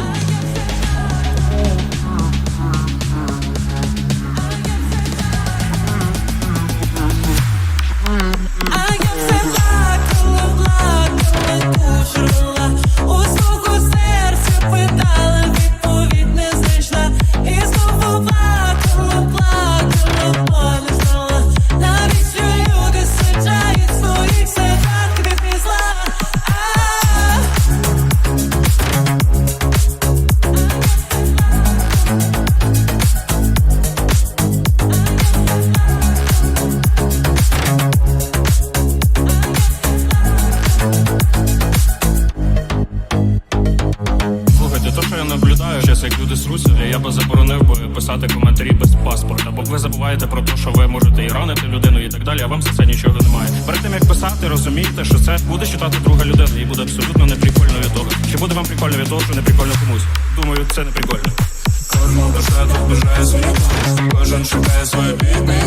А наблюдаю, зараз як люди сруться, я би заборонив би писати коментарі без паспорта, бо ви забуваєте про те, що ви можете і ранити людину і так далі, а вам за це нічого немає. Перед тим як писати, розумійте, що це буде читати друга людина, і буде абсолютно не прикольно від того. Чи буде вам прикольно від того, що не прикольно комусь? Думаю, це не прикольно. Кожна душа тут бажає свій Кожен шукає своє бідний